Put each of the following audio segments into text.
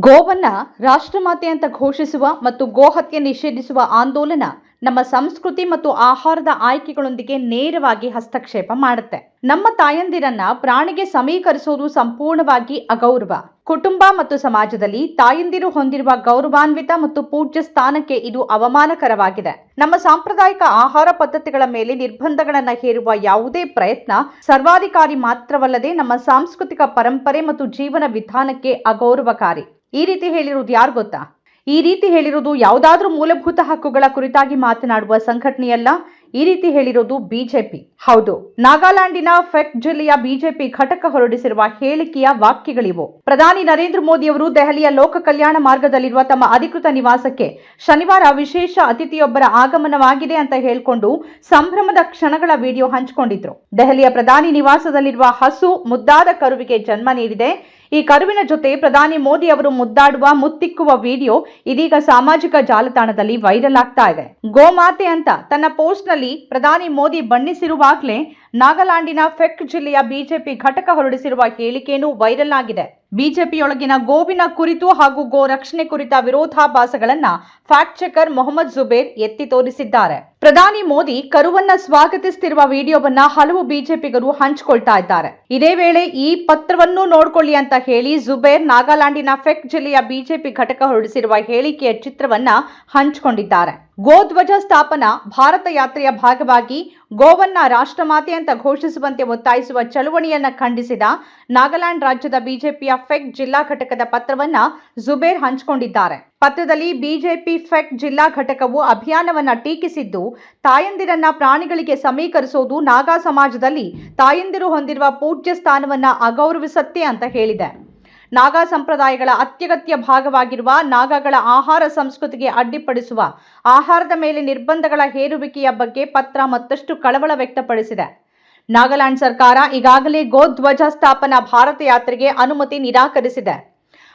ಗೋವನ್ನ ರಾಷ್ಟ್ರಮಾತೆ ಅಂತ ಘೋಷಿಸುವ ಮತ್ತು ಗೋಹತ್ಯೆ ನಿಷೇಧಿಸುವ ಆಂದೋಲನ ನಮ್ಮ ಸಂಸ್ಕೃತಿ ಮತ್ತು ಆಹಾರದ ಆಯ್ಕೆಗಳೊಂದಿಗೆ ನೇರವಾಗಿ ಹಸ್ತಕ್ಷೇಪ ಮಾಡುತ್ತೆ. ನಮ್ಮ ತಾಯಂದಿರನ್ನ ಪ್ರಾಣಿಗೆ ಸಮೀಕರಿಸುವುದು ಸಂಪೂರ್ಣವಾಗಿ ಅಗೌರವ. ಕುಟುಂಬ ಮತ್ತು ಸಮಾಜದಲ್ಲಿ ತಾಯಂದಿರು ಹೊಂದಿರುವ ಗೌರವಾನ್ವಿತ ಮತ್ತು ಪೂಜ್ಯ ಸ್ಥಾನಕ್ಕೆ ಇದು ಅವಮಾನಕರವಾಗಿದೆ. ನಮ್ಮ ಸಾಂಪ್ರದಾಯಿಕ ಆಹಾರ ಪದ್ಧತಿಗಳ ಮೇಲೆ ನಿರ್ಬಂಧಗಳನ್ನು ಹೇರುವ ಯಾವುದೇ ಪ್ರಯತ್ನ ಸರ್ವಾಧಿಕಾರಿ ಮಾತ್ರವಲ್ಲದೆ ನಮ್ಮ ಸಾಂಸ್ಕೃತಿಕ ಪರಂಪರೆ ಮತ್ತು ಜೀವನ ವಿಧಾನಕ್ಕೆ ಅಗೌರವಕಾರಿ. ಈ ರೀತಿ ಹೇಳಿರುವುದು ಯಾರು ಗೊತ್ತಾ? ಈ ರೀತಿ ಹೇಳಿರುವುದು ಯಾವುದಾದ್ರೂ ಮೂಲಭೂತ ಹಕ್ಕುಗಳ ಕುರಿತಾಗಿ ಮಾತನಾಡುವ ಸಂಘಟನೆಯಲ್ಲ, ಈ ರೀತಿ ಹೇಳಿರೋದು ಬಿಜೆಪಿ. ಹೌದು, ನಾಗಾಲ್ಯಾಂಡಿನ ಫೆಕ್ ಜಿಲ್ಲೆಯ ಬಿಜೆಪಿ ಘಟಕ ಹೊರಡಿಸಿರುವ ಹೇಳಿಕೆಯ ವಾಕ್ಯಗಳಿವು. ಪ್ರಧಾನಿ ನರೇಂದ್ರ ಮೋದಿ ಅವರು ದೆಹಲಿಯ ಲೋಕ ಕಲ್ಯಾಣ ಮಾರ್ಗದಲ್ಲಿರುವ ತಮ್ಮ ಅಧಿಕೃತ ನಿವಾಸಕ್ಕೆ ಶನಿವಾರ ವಿಶೇಷ ಅತಿಥಿಯೊಬ್ಬರ ಆಗಮನವಾಗಿದೆ ಅಂತ ಹೇಳಿಕೊಂಡು ಸಂಭ್ರಮದ ಕ್ಷಣಗಳ ವಿಡಿಯೋ ಹಂಚಿಕೊಂಡಿದ್ರು. ದೆಹಲಿಯ ಪ್ರಧಾನಿ ನಿವಾಸದಲ್ಲಿರುವ ಹಸು ಮುದ್ದಾದ ಕರುವಿಗೆ ಜನ್ಮ ನೀಡಿದೆ. ಈ ಕರುವಿನ ಜೊತೆ ಪ್ರಧಾನಿ ಮೋದಿ ಅವರು ಮುದ್ದಾಡುವ, ಮುತ್ತಿಕ್ಕುವ ವಿಡಿಯೋ ಇದೀಗ ಸಾಮಾಜಿಕ ಜಾಲತಾಣದಲ್ಲಿ ವೈರಲ್ ಆಗ್ತಾ ಇದೆ. ಗೋಮಾತೆ ಅಂತ ತನ್ನ ಪೋಸ್ಟ್ನಲ್ಲಿ ಪ್ರಧಾನಿ ಮೋದಿ ಬಣ್ಣಿಸಿರುವಾಗಲೇ ನಾಗಾಲ್ಯಾಂಡಿನ ಫೆಕ್ ಜಿಲ್ಲೆಯ ಬಿಜೆಪಿ ಘಟಕ ಹೊರಡಿಸಿರುವ ಹೇಳಿಕೆಯನ್ನು ವೈರಲ್ ಆಗಿದೆ ಬಿಜೆಪಿಯೊಳಗಿನ ಗೋವಿನ ಕುರಿತು ಹಾಗೂ ಗೋ ರಕ್ಷಣೆ ಕುರಿತ ವಿರೋಧಾಭಾಸಗಳನ್ನ ಫ್ಯಾಕ್ಟ್ ಚೆಕರ್ ಮೊಹಮ್ಮದ್ ಜುಬೇರ್ ಎತ್ತಿ ತೋರಿಸಿದ್ದಾರೆ. ಪ್ರಧಾನಿ ಮೋದಿ ಕರುವನ್ನ ಸ್ವಾಗತಿಸುತ್ತಿರುವ ವಿಡಿಯೋವನ್ನ ಹಲವು ಬಿಜೆಪಿಗರು ಹಂಚಿಕೊಳ್ತಾ ಇದ್ದಾರೆ. ಇದೇ ವೇಳೆ ಈ ಪತ್ರವನ್ನು ನೋಡ್ಕೊಳ್ಳಿ ಅಂತ ಹೇಳಿ ಜುಬೇರ್ ನಾಗಾಲ್ಯಾಂಡಿನ ಫೆಕ್ ಜಿಲ್ಲೆಯ ಬಿಜೆಪಿ ಘಟಕ ಹೊರಡಿಸಿರುವ ಹೇಳಿಕೆಯ ಚಿತ್ರವನ್ನ ಹಂಚಿಕೊಂಡಿದ್ದಾರೆ. ಗೋಧ್ವಜ ಸ್ಥಾಪನಾ ಭಾರತ ಯಾತ್ರೆಯ ಭಾಗವಾಗಿ ಗೋವನ್ನ ರಾಷ್ಟ್ರಮಾತೆ ಅಂತ ಘೋಷಿಸುವಂತೆ ಒತ್ತಾಯಿಸುವ ಚಳುವಳಿಯನ್ನ ಖಂಡಿಸಿದ ನಾಗಾಲ್ಯಾಂಡ್ ರಾಜ್ಯದ ಬಿಜೆಪಿಯ ಫೆಕ್ ಜಿಲ್ಲಾ ಘಟಕದ ಪತ್ರವನ್ನ ಜುಬೇರ್ ಹಂಚಿಕೊಂಡಿದ್ದಾರೆ. ಪತ್ರದಲ್ಲಿ ಬಿಜೆಪಿ ಫೆಕ್ ಜಿಲ್ಲಾ ಘಟಕವು ಅಭಿಯಾನವನ್ನ ಟೀಕಿಸಿದ್ದು, ತಾಯಂದಿರನ್ನ ಪ್ರಾಣಿಗಳಿಗೆ ಸಮೀಕರಿಸುವುದು ನಾಗಾ ಸಮಾಜದಲ್ಲಿ ತಾಯಂದಿರು ಹೊಂದಿರುವ ಪೂಜ್ಯ ಸ್ಥಾನವನ್ನ ಅಗೌರವಿಸತ್ತೆ ಅಂತ ಹೇಳಿದೆ. ನಾಗಾ ಸಂಪ್ರದಾಯಗಳ ಅತ್ಯಗತ್ಯ ಭಾಗವಾಗಿರುವ ನಾಗಾಗಳ ಆಹಾರ ಸಂಸ್ಕೃತಿಗೆ ಅಡ್ಡಿಪಡಿಸುವ ಆಹಾರದ ಮೇಲೆ ನಿರ್ಬಂಧಗಳ ಹೇರುವಿಕೆಯ ಬಗ್ಗೆ ಪತ್ರ ಮತ್ತಷ್ಟು ಕಳವಳ ವ್ಯಕ್ತಪಡಿಸಿದೆ. ನಾಗಾಲ್ಯಾಂಡ್ ಸರ್ಕಾರ ಈಗಾಗಲೇ ಗೋಧ್ವಜ ಸ್ಥಾಪನಾ ಭಾರತ ಯಾತ್ರೆಗೆ ಅನುಮತಿ ನಿರಾಕರಿಸಿದೆ.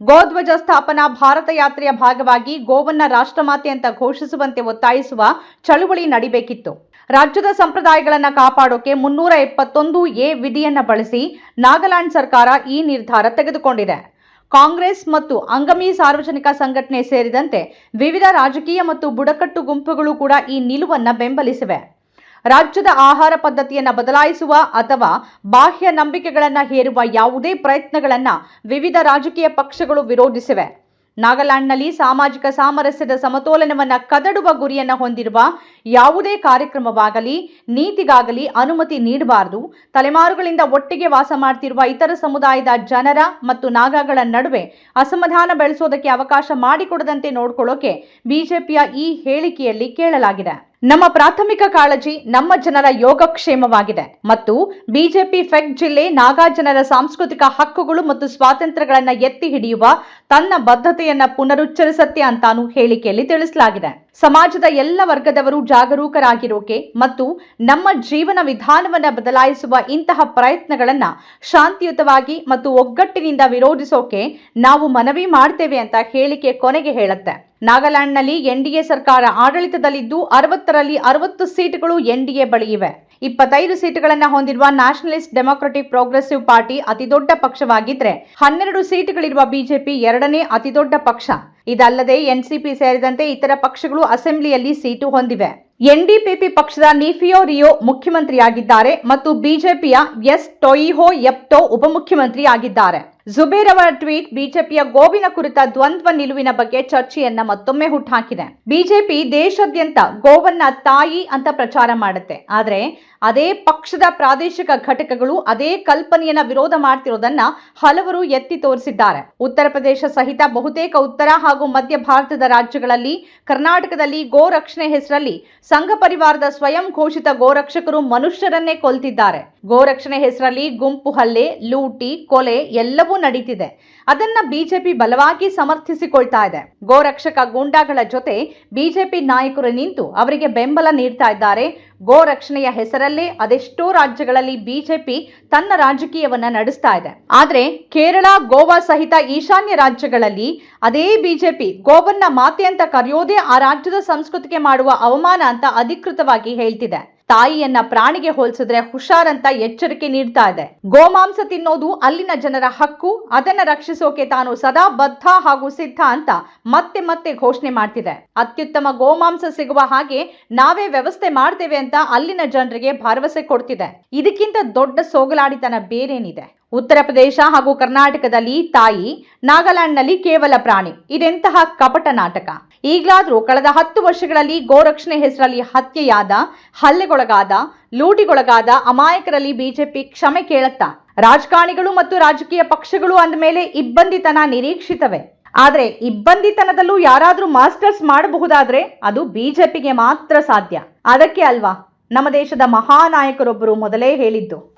ಗೋಧ್ವಜ ಸ್ಥಾಪನಾ ಭಾರತ ಯಾತ್ರೆಯ ಭಾಗವಾಗಿ ಗೋವನ್ನ ರಾಷ್ಟ್ರಮಾತೆ ಅಂತ ಘೋಷಿಸುವಂತೆ ಒತ್ತಾಯಿಸುವ ಚಳುವಳಿ ನಡಿಬೇಕಿತ್ತು. ರಾಜ್ಯದ ಸಂಪ್ರದಾಯಗಳನ್ನು ಕಾಪಾಡೋಕೆ ಮುನ್ನೂರ ಎಪ್ಪತ್ತೊಂದು ಎ ವಿಧಿಯನ್ನು ಬಳಸಿ ನಾಗಾಲ್ಯಾಂಡ್ ಸರ್ಕಾರ ಈ ನಿರ್ಧಾರ ತೆಗೆದುಕೊಂಡಿದೆ. ಕಾಂಗ್ರೆಸ್ ಮತ್ತು ಅಂಗಮಿ ಸಾರ್ವಜನಿಕ ಸಂಘಟನೆ ಸೇರಿದಂತೆ ವಿವಿಧ ರಾಜಕೀಯ ಮತ್ತು ಬುಡಕಟ್ಟು ಗುಂಪುಗಳು ಕೂಡ ಈ ನಿಲುವನ್ನು ಬೆಂಬಲಿಸಿವೆ. ರಾಜ್ಯದ ಆಹಾರ ಪದ್ಧತಿಯನ್ನು ಬದಲಾಯಿಸುವ ಅಥವಾ ಬಾಹ್ಯ ನಂಬಿಕೆಗಳನ್ನು ಹೇರುವ ಯಾವುದೇ ಪ್ರಯತ್ನಗಳನ್ನು ವಿವಿಧ ರಾಜಕೀಯ ಪಕ್ಷಗಳು ವಿರೋಧಿಸಿವೆ. ನಾಗಾಲ್ಯಾಂಡ್ನಲ್ಲಿ ಸಾಮಾಜಿಕ ಸಾಮರಸ್ಯದ ಸಮತೋಲನವನ್ನು ಕದಡುವ ಗುರಿಯನ್ನು ಹೊಂದಿರುವ ಯಾವುದೇ ಕಾರ್ಯಕ್ರಮವಾಗಲಿ, ನೀತಿಗಾಗಲಿ ಅನುಮತಿ ನೀಡಬಾರದು. ತಲೆಮಾರುಗಳಿಂದ ಒಟ್ಟಿಗೆ ವಾಸ ಮಾಡ್ತಿರುವ ಇತರ ಸಮುದಾಯದ ಜನರ ಮತ್ತು ನಾಗಾಗಳ ನಡುವೆ ಅಸಮಾಧಾನ ಬೆಳೆಸೋದಕ್ಕೆ ಅವಕಾಶ ಮಾಡಿಕೊಡದಂತೆ ನೋಡ್ಕೊಳ್ಳೋಕೆ ಬಿಜೆಪಿಯ ಈ ಹೇಳಿಕೆಯಲ್ಲಿ ಕೇಳಲಾಗಿದೆ. ನಮ್ಮ ಪ್ರಾಥಮಿಕ ಕಾಳಜಿ ನಮ್ಮ ಜನರ ಯೋಗಕ್ಷೇಮವಾಗಿದೆ ಮತ್ತು ಬಿಜೆಪಿ ಫೆಕ್ ಜಿಲ್ಲೆ ನಾಗಾ ಜನರ ಸಾಂಸ್ಕೃತಿಕ ಹಕ್ಕುಗಳು ಮತ್ತು ಸ್ವಾತಂತ್ರ್ಯಗಳನ್ನು ಎತ್ತಿ ಹಿಡಿಯುವ ತನ್ನ ಬದ್ಧತೆಯನ್ನ ಪುನರುಚ್ಚರಿಸತ್ತೆ ಅಂತಾನು ಹೇಳಿಕೆಯಲ್ಲಿ ತಿಳಿಸಲಾಗಿದೆ. ಸಮಾಜದ ಎಲ್ಲ ವರ್ಗದವರು ಜಾಗರೂಕರಾಗಿರೋಕೆ ಮತ್ತು ನಮ್ಮ ಜೀವನ ವಿಧಾನವನ್ನು ಬದಲಾಯಿಸುವ ಇಂತಹ ಪ್ರಯತ್ನಗಳನ್ನ ಶಾಂತಿಯುತವಾಗಿ ಮತ್ತು ಒಗ್ಗಟ್ಟಿನಿಂದ ವಿರೋಧಿಸೋಕೆ ನಾವು ಮನವಿ ಮಾಡ್ತೇವೆ ಅಂತ ಹೇಳಿಕೆ ಕೊನೆಗೆ ಹೇಳುತ್ತೆ. ನಾಗಾಲ್ಯಾಂಡ್ನಲ್ಲಿ ಎನ್ಡಿಎ ಸರ್ಕಾರ ಆಡಳಿತದಲ್ಲಿದ್ದು ಅರವತ್ತರಲ್ಲಿ ಅರವತ್ತು ಸೀಟುಗಳು ಎನ್ಡಿಎ ಬಳಿ ಇವೆ. ಇಪ್ಪತ್ತೈದು ಸೀಟುಗಳನ್ನು ಹೊಂದಿರುವ ನ್ಯಾಷನಲಿಸ್ಟ್ ಡೆಮೊಕ್ರೆಟಿಕ್ ಪ್ರೋಗ್ರೆಸಿವ್ ಪಾರ್ಟಿ ಅತಿದೊಡ್ಡ ಪಕ್ಷವಾಗಿದ್ರೆ ಹನ್ನೆರಡು ಸೀಟುಗಳಿರುವ ಬಿಜೆಪಿ ಎರಡನೇ ಅತಿದೊಡ್ಡ ಪಕ್ಷ. ಇದಲ್ಲದೆ ಎನ್ಸಿಪಿ ಸೇರಿದಂತೆ ಇತರ ಪಕ್ಷಗಳು ಅಸೆಂಬ್ಲಿಯಲ್ಲಿ ಸೀಟು ಹೊಂದಿವೆ. ಎನ್ಡಿಪಿಪಿ ಪಕ್ಷದ ನಿಫಿಯೋ ರಿಯೋ ಮುಖ್ಯಮಂತ್ರಿಯಾಗಿದ್ದಾರೆ ಮತ್ತು ಬಿಜೆಪಿಯ ಎಸ್ ಟೊಯಿಹೋ ಎಪ್ಟೋ ಉಪಮುಖ್ಯಮಂತ್ರಿ ಆಗಿದ್ದಾರೆ ಜುಬೇರ್ ಅವರ ಟ್ವೀಟ್, ಬಿಜೆಪಿಯ ಗೋವಿನ ಕುರಿತ ದ್ವಂದ್ವ ನಿಲುವಿನ ಬಗ್ಗೆ ಚರ್ಚೆಯನ್ನ ಮತ್ತೊಮ್ಮೆ ಹುಟ್ಟುಹಾಕಿದೆ ಬಿಜೆಪಿ ದೇಶಾದ್ಯಂತ ಗೋವನ್ನ ತಾಯಿ ಅಂತ ಪ್ರಚಾರ ಮಾಡುತ್ತೆ. ಆದ್ರೆ ಅದೇ ಪಕ್ಷದ ಪ್ರಾದೇಶಿಕ ಘಟಕಗಳು ಅದೇ ಕಲ್ಪನೆಯನ್ನ ವಿರೋಧ ಮಾಡ್ತಿರೋದನ್ನ ಹಲವರು ಎತ್ತಿ ತೋರಿಸಿದ್ದಾರೆ. ಉತ್ತರ ಪ್ರದೇಶ ಸಹಿತ ಬಹುತೇಕ ಉತ್ತರ ಹಾಗೂ ಮಧ್ಯ ಭಾರತದ ರಾಜ್ಯಗಳಲ್ಲಿ, ಕರ್ನಾಟಕದಲ್ಲಿ ಗೋ ರಕ್ಷಣೆ ಹೆಸರಲ್ಲಿ ಸಂಘ ಪರಿವಾರದ ಸ್ವಯಂ ಘೋಷಿತ ಗೋರಕ್ಷಕರು ಮನುಷ್ಯರನ್ನೇ ಕೊಲ್ತಿದ್ದಾರೆ. ಗೋರಕ್ಷಣೆ ಹೆಸರಲ್ಲಿ ಗುಂಪು ಹಲ್ಲೆ, ಲೂಟಿ, ಕೊಲೆ ಎಲ್ಲವೂ ನಡೀತಿದೆ. ಅದನ್ನ ಬಿಜೆಪಿ ಬಲವಾಗಿ ಸಮರ್ಥಿಸಿಕೊಳ್ತಾ ಇದೆ. ಗೋರಕ್ಷಕ ಗೂಂಡಾಗಳ ಜೊತೆ ಬಿಜೆಪಿ ನಾಯಕರು ನಿಂತು ಅವರಿಗೆ ಬೆಂಬಲ ನೀಡ್ತಾ ಇದ್ದಾರೆ. ಗೋ ರಕ್ಷಣೆಯ ಹೆಸರಲ್ಲೇ ಅದೆಷ್ಟೋ ರಾಜ್ಯಗಳಲ್ಲಿ ಬಿಜೆಪಿ ತನ್ನ ರಾಜಕೀಯವನ್ನ ನಡೆಸ್ತಾ ಇದೆ. ಆದ್ರೆ ಕೇರಳ, ಗೋವಾ ಸಹಿತ ಈಶಾನ್ಯ ರಾಜ್ಯಗಳಲ್ಲಿ ಅದೇ ಬಿಜೆಪಿ ಗೋವನ್ನ ಮಾತೆ ಅಂತ ಕರೆಯೋದೇ ಆ ರಾಜ್ಯದ ಸಂಸ್ಕೃತಿಗೆ ಮಾಡುವ ಅವಮಾನ ಅಂತ ಅಧಿಕೃತವಾಗಿ ಹೇಳ್ತಿದೆ. ತಾಯಿಯನ್ನ ಪ್ರಾಣಿಗೆ ಹೋಲಿಸಿದ್ರೆ ಹುಷಾರಂತ ಎಚ್ಚರಿಕೆ ನೀಡ್ತಾ ಇದೆ. ಗೋಮಾಂಸ ತಿನ್ನೋದು ಅಲ್ಲಿನ ಜನರ ಹಕ್ಕು, ಅದನ್ನ ರಕ್ಷಿಸೋಕೆ ತಾನು ಸದಾ ಬದ್ಧ ಹಾಗೂ ಸಿದ್ಧ ಅಂತ ಮತ್ತೆ ಮತ್ತೆ ಘೋಷಣೆ ಮಾಡ್ತಿದೆ. ಅತ್ಯುತ್ತಮ ಗೋಮಾಂಸ ಸಿಗುವ ಹಾಗೆ ನಾವೇ ವ್ಯವಸ್ಥೆ ಮಾಡ್ತೇವೆ ಅಂತ ಅಲ್ಲಿನ ಜನರಿಗೆ ಭರವಸೆ ಕೊಡ್ತಿದೆ. ಇದಕ್ಕಿಂತ ದೊಡ್ಡ ಸೋಗಲಾಡಿತನ ಬೇರೇನಿದೆ. ಉತ್ತರ ಪ್ರದೇಶ ಹಾಗೂ ಕರ್ನಾಟಕದಲ್ಲಿ ತಾಯಿ, ನಾಗಾಲ್ಯಾಂಡ್ನಲ್ಲಿ ಕೇವಲ ಪ್ರಾಣಿ. ಇದೆಂತಹ ಕಪಟ ನಾಟಕ. ಈಗಲಾದ್ರೂ ಕಳೆದ ಹತ್ತು ವರ್ಷಗಳಲ್ಲಿ ಗೋರಕ್ಷಣೆ ಹೆಸರಲ್ಲಿ ಹತ್ಯೆಯಾದ, ಹಲ್ಲೆಗೊಳಗಾದ, ಲೂಟಿಗೊಳಗಾದ ಅಮಾಯಕರಲ್ಲಿ ಬಿಜೆಪಿ ಕ್ಷಮೆ ಕೇಳುತ್ತಾ? ರಾಜಕಾರಣಿಗಳು ಮತ್ತು ರಾಜಕೀಯ ಪಕ್ಷಗಳು ಅಂದಮೇಲೆ ಇಬ್ಬಂದಿತನ ನಿರೀಕ್ಷಿತವೇ? ಆದರೆ ಇಬ್ಬಂದಿತನದಲ್ಲೂ ಯಾರಾದರೂ ಮಾಸ್ಟರ್ಸ್ ಮಾಡಬಹುದಾದ್ರೆ ಅದು ಬಿಜೆಪಿಗೆ ಮಾತ್ರ ಸಾಧ್ಯ. ಅದಕ್ಕೆ ಅಲ್ವಾ? ನಮ್ಮ ದೇಶದ ಮಹಾನಾಯಕರೊಬ್ಬರು ಮೊದಲೇ ಹೇಳಿದ್ದು.